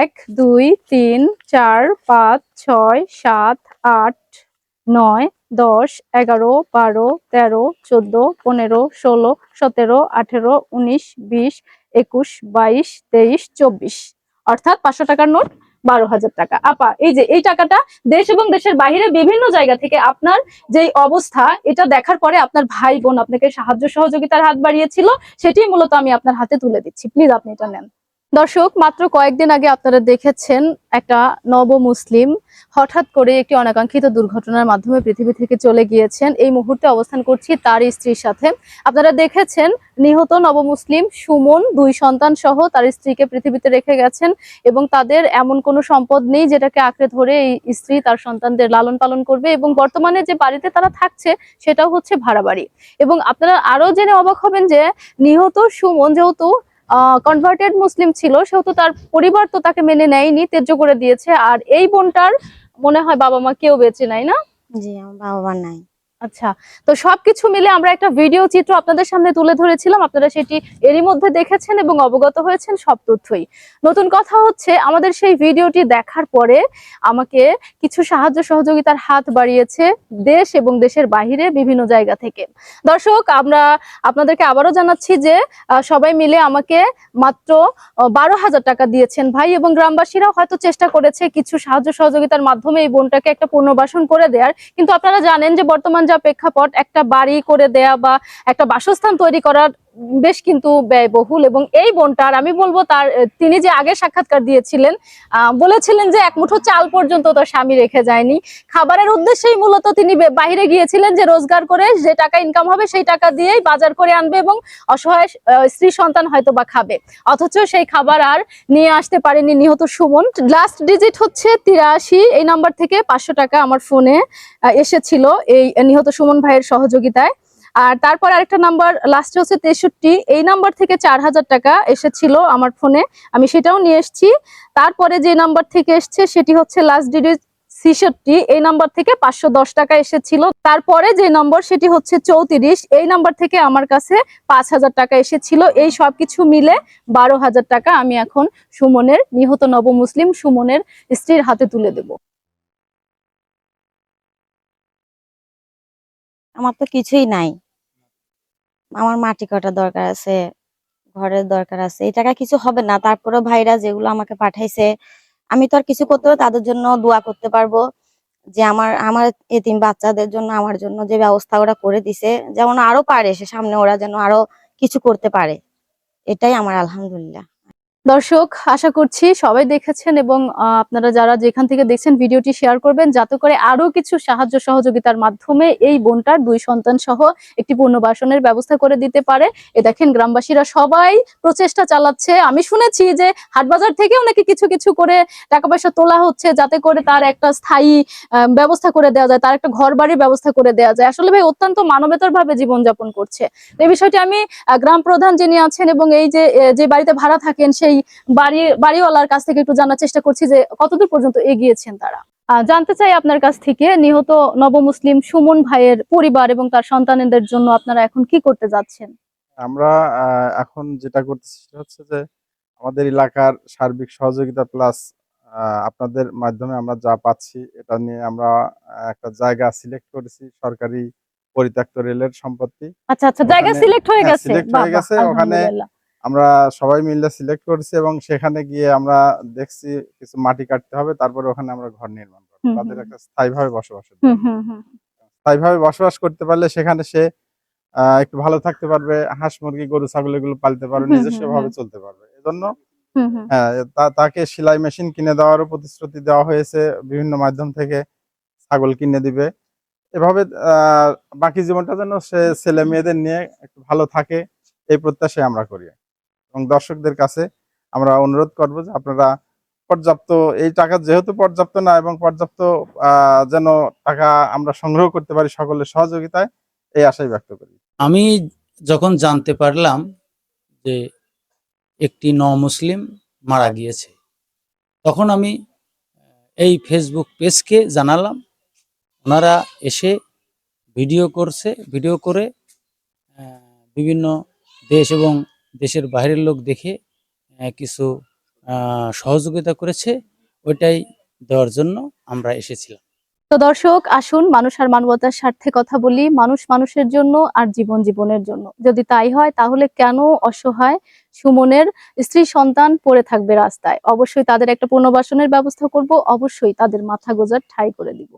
এক, দুই, তিন, চার, পাঁচ, ছয়, সাত, আট, নয়, দশ, এগারো, বারো, তেরো, চোদ্দ, পনেরো, ষোলো, সতেরো, আঠেরো, উনিশ, বিশ, একুশ, বাইশ, তেইশ, চব্বিশ। অর্থাৎ পাঁচশো টাকার নোট, বারো হাজার টাকা। আপা, এই যে, এই টাকাটা দেশ এবং দেশের বাইরে বিভিন্ন জায়গা থেকে আপনার যেই অবস্থা, এটা দেখার পরে আপনার ভাই বোন আপনাকে সাহায্য সহযোগিতার হাত বাড়িয়েছিল সেটি মূলত আমি আপনার হাতে তুলে দিচ্ছি। প্লিজ আপনি এটা নেন। দর্শক, মাত্র কয়েকদিন আগে আপনারা দেখেছেন একটা নব মুসলিম হঠাৎ করে একটি অনাকাঙ্ক্ষিত দুর্ঘটনার মাধ্যমে পৃথিবী থেকে চলে গিয়েছেন। এই মুহূর্তে অবস্থান করছি তার স্ত্রীর সাথে। আপনারা দেখেছেন, নিহত নবমুসলিম সুমন, দুই সন্তান সহ তার স্ত্রীকে পৃথিবীতে রেখে গেছেন এবং তাদের এমন কোনো সম্পদ নেই যেটাকে আঁকড়ে ধরে এই স্ত্রী তার সন্তানদের লালন পালন করবে এবং বর্তমানে যে বাড়িতে তারা থাকছে সেটাও হচ্ছে ভাড়া বাড়ি এবং আপনারা আরও জেনে অবাক হবেন যে নিহত সুমন যেহেতু কনভার্টেড মুসলিম ছিল, সেহেতু তার পরিবার তো তাকে মেনে নেয়নি তেজ করে দিয়েছে। আর এই বোনটার মনে হয় বাবা মা কেউ বেঁচে নাই না? জি, আমার বাবা মা নাই। আচ্ছা তো সবকিছু মিলে আমরা একটা ভিডিও চিত্র আপনাদের সামনে তুলে ধরেছিলাম। আপনারা সেটি এরই মধ্যে দেখেছেন এবং অবগত হয়েছেন সব তথ্যই। নতুন কথা হচ্ছে, আমাদের সেই ভিডিওটি দেখার পরে আমাকে কিছু সাহায্য সহযোগিতার হাত বাড়িয়েছে দেশ এবং দেশের বাহিরে বিভিন্ন জায়গা থেকে। দর্শক, আমরা আপনাদেরকে আবারও জানাচ্ছি যে সবাই মিলে আমাকে মাত্র বারো হাজার টাকা দিয়েছেন ভাই এবং গ্রামবাসীরাও হয়তো চেষ্টা করেছে কিছু সাহায্য সহযোগিতার মাধ্যমে এই বোনটাকে একটা পুনর্বাসন করে দেওয়ার কিন্তু আপনারা জানেন যে বর্তমান যা প্রেক্ষাপট একটা বাড়ি করে দেয়া বা একটা বাসস্থান তৈরি করার বেশ কিন্তু ব্যয়বহুল এবং এই বোনটার, আমি বলব তার তিনি যে আগে সাক্ষাৎকার দিয়েছিলেন বলেছিলেন যে এক মুঠো চাল পর্যন্ত তার স্বামী রেখে যায়নি। খাবারের উদ্দেশ্যেই মূলত তিনি বে- বাইরে গিয়েছিলেন যে রোজগার করে যে টাকা ইনকাম হবে সেই টাকা দিয়েই বাজার করে আনবে এবং অসহায় স্ত্রী সন্তান হয়তো বা খাবে। অথচ সেই খাবার আর নিয়ে আসতে পারেনি নিহত সুমন। লাস্ট ডিজিট হচ্ছে তিরাশি, এই নাম্বার থেকে পাঁচশো টাকা আমার ফোনে এসেছিল এই নিহত সুমন ভাইয়ের সহযোগিতায়। আর তারপর আরেকটা নাম্বার লাস্টে হচ্ছে তেষট্টি। এই নাম্বার থেকে চার হাজার টাকা এসেছিল আমার ফোনে। আমি সেটাও নিয়ে এসেছি। তারপরে যে নাম্বার থেকে এসছে সেটি হচ্ছে লাস্ট ডিজিট ছিষট্টি। এই নাম্বার থেকে পাঁচশো দশ টাকা এসেছিল। তারপরে যে নম্বর, সেটি হচ্ছে চৌত্রিশ। এই নাম্বার থেকে আমার কাছে পাঁচ হাজার টাকা এসেছিল। এই সবকিছু মিলে বারো হাজার টাকা আমি এখন সুমনের, নিহত নবমুসলিম সুমনের স্ত্রীর হাতে তুলে দেব। আমার তো কিছুই নাই। আমার মাটি কাটা দরকার আছে, ঘরের দরকার আছে। এই টাকা কিছু হবে না। তারপরেও ভাইরা যেগুলো আমাকে পাঠাইছে, আমি তো আর কিছু করতে তাদের জন্য দোয়া করতে পারব যে আমার আমার এতিম বাচ্চাদের জন্য, আমার জন্য যে ব্যবস্থা ওরা করে দিছে, যেমন আরও পারে সে সামনে, ওরা যেন আরও কিছু করতে পারে। এটাই আমার আলহামদুলিল্লাহ। দর্শক, আশা করছি সবাই দেখেছেন এবং আপনারা যারা যেখান থেকে দেখছেন ভিডিওটি শেয়ার করবেন, যাতে করে আরও কিছু সাহায্য সহযোগিতার মাধ্যমে এই বোনটার দুই সন্তান সহ একটি পুনর্বাসনের ব্যবস্থা করে দিতে পারে। এ দেখেন, গ্রামবাসীরা সবাই প্রচেষ্টা চালাচ্ছে। আমি শুনেছি যে হাটবাজার থেকেও নাকি কিছু কিছু করে টাকা পয়সা তোলা হচ্ছে, যাতে করে তার একটা স্থায়ী ব্যবস্থা করে দেওয়া যায়, তার একটা ঘর বাড়ির ব্যবস্থা করে দেওয়া যায়। আসলে ভাই, অত্যন্ত মানবেতর ভাবে জীবনযাপন করছে। এই বিষয়টি আমি গ্রাম প্রধান যিনি আছেন এবং এই যে যে বাড়িতে ভাড়া থাকেন, সেই বাড়ি বাড়িওয়ালার কাছ থেকে একটু জানার চেষ্টা করছি যে কতদূর পর্যন্ত এগিয়েছেন তারা। জানতে চাই আপনার কাছ থেকে নিহত নবমুসলিম সুমন ভাইয়ের পরিবার এবং তার সন্তানদের জন্য আপনারা এখন কি করতে যাচ্ছেন? আমরা এখন যেটা করতেছি সেটা হচ্ছে যে আমাদের এলাকার সার্বিক সহযোগিতা প্লাস আপনাদের মাধ্যমে আমরা যা পাচ্ছি এটা নিয়ে আমরা একটা জায়গা সিলেক্ট করেছি সরকারি পরিত্যক্ত রেলের সম্পত্তি। আচ্ছা আচ্ছা জায়গা সিলেক্ট হয়ে হ্যাঁ, গেছে। বাহ, হয়ে গেছে, ওখানে। আমরা সবাই মিলে সিলেক্ট করেছি এবং সেখানে গিয়ে আমরা দেখছি কিছু মাটি কাটতে হবে তারপরে ওখানে আমরা ঘর নির্মাণ করব। তাদের একটা স্থায়ীভাবে হুম স্থায়ীভাবে বসবাস করতে পারলে সেখানে সে একটু ভালো থাকতে পারবে হাঁস মুরগি গরু ছাগল এগুলো পালতে পারবে নিজস্ব ভাবে চলতে পারবে। এজন্য হ্যাঁ তাকে সেলাই মেশিন কিনে দেওয়ারও প্রতিশ্রুতি দেওয়া হয়েছে বিভিন্ন মাধ্যম থেকে ছাগল কিনে দিবে। এভাবে আহ, বাকি জীবনটা যেন সে ছেলে মেয়েদের নিয়ে একটু ভালো থাকে এই প্রত্যাশাই আমরা করি। এবং দর্শকদের কাছে আমরা অনুরোধ করব যে আপনারা পর্যাপ্ত, এই টাকা যেহেতু পর্যাপ্ত না এবং পর্যাপ্ত যেন টাকা আমরা সংগ্রহ করতে পারি সকলের সহযোগিতায়, এই আশাই ব্যক্ত করি। আমি যখন জানতে পারলাম যে একটি ন মুসলিম মারা গিয়েছে, তখন আমি এই ফেসবুক পেজকে জানালাম। ওনারা এসে ভিডিও করছে ভিডিও করে বিভিন্ন দেশ এবং দেশের বাইরের লোক দেখে কিছু সহযোগিতা করেছে, ওইটাই দেওয়ার জন্য আমরা এসেছিলাম। তো দর্শক, আসুন মানুষ আর মানবতার স্বার্থে কথা বলি, মানুষ মানুষের জন্য আর জীবন জীবনের জন্য। যদি তাই হয়, তাহলে কেন অসহায় সুমনের স্ত্রী সন্তান পড়ে থাকবে রাস্তায়? অবশ্যই তাদের একটা পুনর্বাসনের ব্যবস্থা করব, অবশ্যই তাদের মাথা গোজার ঠাই করে দিব।